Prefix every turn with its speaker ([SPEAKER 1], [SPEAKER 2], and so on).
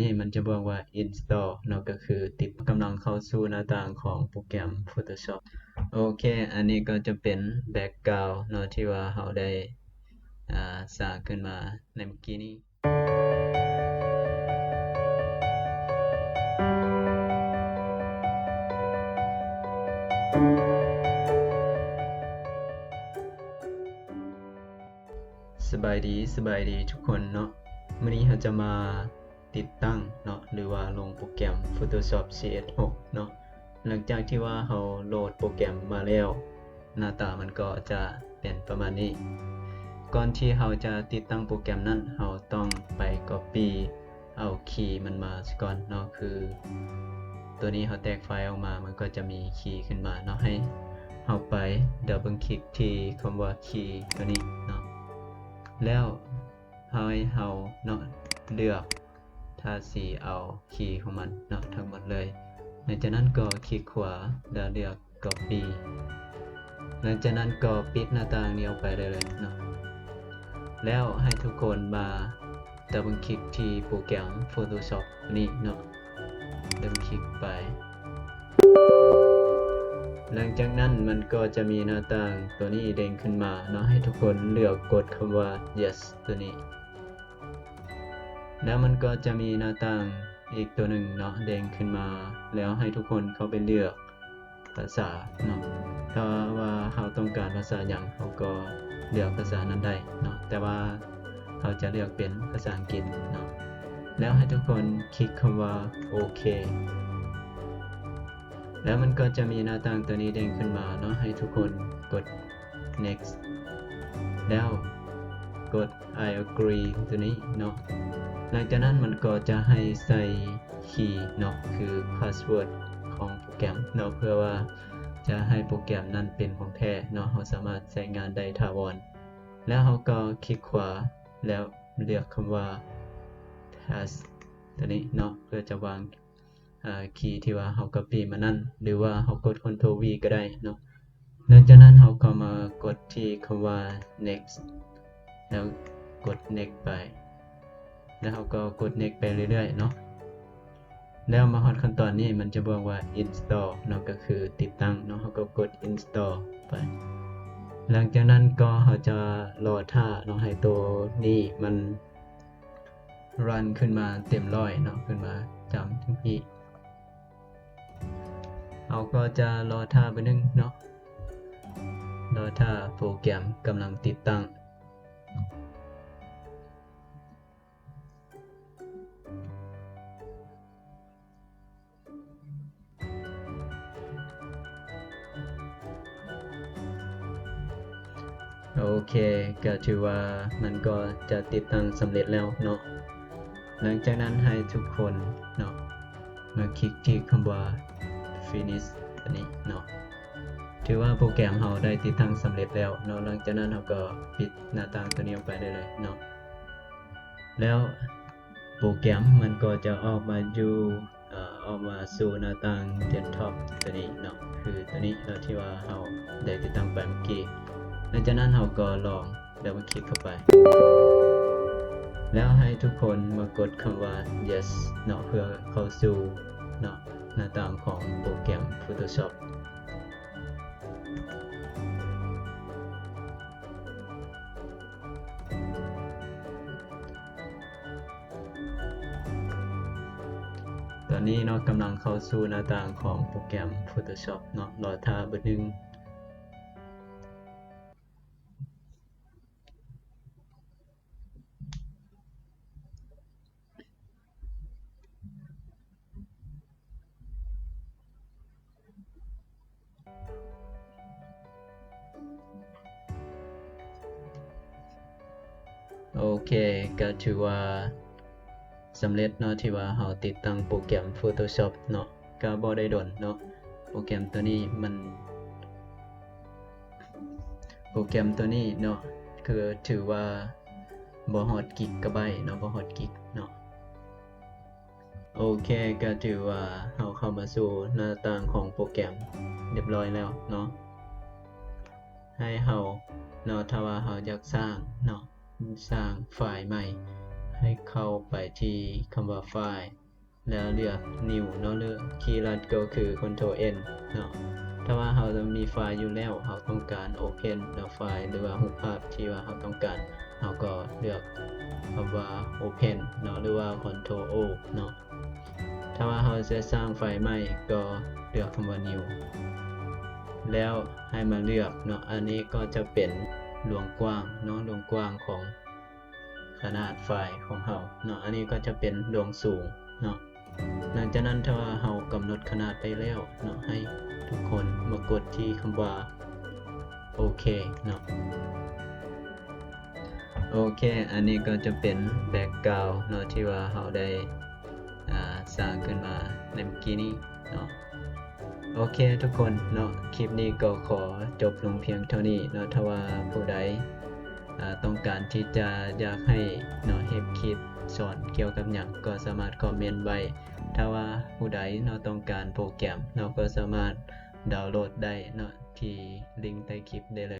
[SPEAKER 1] นี้มันจะบอกว่า install เนาะก็คือติดกำลังเข้าสู่หน้าต่างของโปรแกรม Photoshop โอเค อันนี้ก็จะเป็น background เนาะที่ว่าเราได้สร้างขึ้นมาในเมื่อกี้นี้สบายดีสบายดีทุกคนเนาะวันนี้เราจะมา ติดตั้งเนาะหรือว่าลงโปรแกรม Photoshop CS6 เนาะหลังจากที่ว่าเราโหลดโปรแกรมมาแล้ว หน้าตามันก็จะเป็นประมาณนี้ ก่อนที่เราจะติดตั้งโปรแกรมนั้นเราต้องไป Copy เอาคีย์มันมาก่อนเนาะคือ ตัวนี้เขาแตกไฟล์ออกมามันก็จะมีคีย์ขึ้นมาเนาะให้เราไปดับเบิลคลิกที่คำว่าคีย์ตัวนี้เนาะแล้วให้เฮาเนาะเลือก ถ้าสีเอาคีย์ของมันเนาะทั้งหมดเลย หลังจากนั้นก็คลิกขวาแล้วเลือก copy หลังจากนั้นก็ปิดหน้าต่างนี้ออกไปได้เลยเนาะแล้วให้ทุกคนมาดับเบิลคลิกที่โปรแกรม Photoshop นี้เนาะดับเบิลคลิกไป หลังจากนั้นมันก็จะมีหน้าต่างตัวนี้เด้งขึ้นมาเนาะให้ทุกคนเลือกกดคำว่า yes ตัวนี้ แล้วมันก็จะมีหน้าต่างอีกตัวหนึ่งเนาะเด้งขึ้นมา แล้วให้ทุกคนเข้าไปเลือกภาษาเนาะถ้าว่าเขาต้องการภาษาอย่างเขาก็เลือกภาษานั้นได้เนาะแต่ว่าเขาจะเลือกเป็นภาษาอังกฤษเนาะแล้วให้ทุกคนคลิกคำว่าโอเคแล้วมันก็จะมีหน้าต่างตัวนี้เด้งขึ้นมาเนาะให้ทุกคนกด next แล้ว กด I agree ตัวนี้เนาะหลังจากนั้นมันก็จะให้ใส่คีย์เนาะคือ password ของโปรแกรมเนาะเพื่อว่าจะให้โปรแกรมนั้นเป็นของแท้เนาะเราสามารถใช้งานได้ถาวรแล้วเราก็คลิกขวาแล้วเลือกคำว่า task ตัวนี้เนาะเพื่อจะวางคีย์ที่ว่าเรา copy มานั่น หรือว่าเรากด Ctrl V ก็ได้เนาะหลังจากนั้นเราก็มากดที่คำว่า next แล้วกด next ไป แล้วเราก็กด next ไปเรื่อยๆเนาะแล้วมาฮอดขั้นตอนนี้มันจะบอกว่า install เนาะก็คือติดตั้งเนาะเราก็กด install ไป หลังจากนั้นก็เราจะรอท่าเนาะให้ตัวนี้มันรันขึ้นมาเต็มร้อยเนาะขึ้นมาจำทุกทีเราก็จะรอท่าไปนึงเนาะรอท่าโปรแกรมกำลังติดตั้ง โอเคก็ถือว่ามันก็จะติดตั้งสำเร็จแล้วเนาะหลังจากนั้นให้ทุกคนเนาะมาคลิกที่คำว่า finish อันนี้เนาะ ถือว่าโปรแกรมเราได้ติดตั้งสำเร็จแล้วเนาะหลังจากนั้นเราก็ปิดหน้าต่างตัวนี้ออกไปได้เลยเนาะแล้วโปรแกรมมันก็จะออกมาอยู่เอ่อออกมาสู่หน้าต่าง desktop ตัวนี้เนาะคือตัวนี้เนาที่ว่าเราได้ติดตั้งไปเมื่อกี้หลังจากนั้นเราก็ลองแล้วมาคลิกเข้าไป แล้วให้ทุกคนมากดคำว่า yes เนาะเพื่อเข้าสู่เนาะหน้าต่างของโปรแกรม Photoshop ตอนนี้เนาะกำลังเข้าสู่หน้าต่างของโปรแกรม Photoshop เนาะรอท่าเบดนึง โอเคก็ถือว่าสำเร็จเนาะที่ว่าเราติดตั้งโปรแกรม Photoshop เนาะก็บ่ได้ดนเนาะโปรแกรมตัวนี้มัน โปรแกรมตัวนี้เนาะคือถือว่าบ่ฮอดกิกกะไบเนาะบ่ฮอดกิกเนาะโอเคก็ถือว่าเราเข้ามาสู่หน้าต่างของโปรแกรมเรียบร้อยแล้วเนาะให้เราเนาะถ้าว่าเราอยากสร้างเนาะ สร้างไฟล์ใหม่ ให้เข้าไปที่คำว่าไฟล์ แล้วเลือก new เนาะหรือคีย์ลัดก็คือ Ctrl N เนาะถ้าว่าเราจะมีไฟล์อยู่แล้วเราต้องการ open เนาะไฟล์หรือว่ารูปภาพที่ว่าเราต้องการเราก็เลือกคำว่า open เนาะหรือว่า Ctrl O เนาะถ้าว่าเราจะสร้างไฟล์ใหม่ก็เลือกคำว่า new แล้วให้มาเลือกเนาะอันนี้ก็จะเป็น ดวงกว้างเนาะดวงกว้างของขนาดไฟล์ของเราเนาะอันนี้ก็จะเป็นดวงสูงเนาะหลังจากนั้นถ้าว่าเรากำหนดขนาดไปแล้วเนาะให้ทุกคนมากดที่คำว่าโอเคเนาะโอเค อันนี้ก็จะเป็นแบ็กกราวเนาะที่ว่าเราได้สร้างขึ้นมาในเมื่อกี้นี้เนาะ โอเคทุกคนเนาะคลิปนี้ก็ขอจบลงเพียงเท่านี้เนาะถ้าว่าผู้ใดต้องการที่จะอยากให้เนาะเฮปคิดสอนเกี่ยวกับอย่างก็สามารถคอมเมนต์ไว้ ถ้าว่าผู้ใดเนาะต้องการโปรแกรมเนาะก็สามารถดาวน์โหลดได้เนาะที่ลิงก์ใต้คลิปได้เลย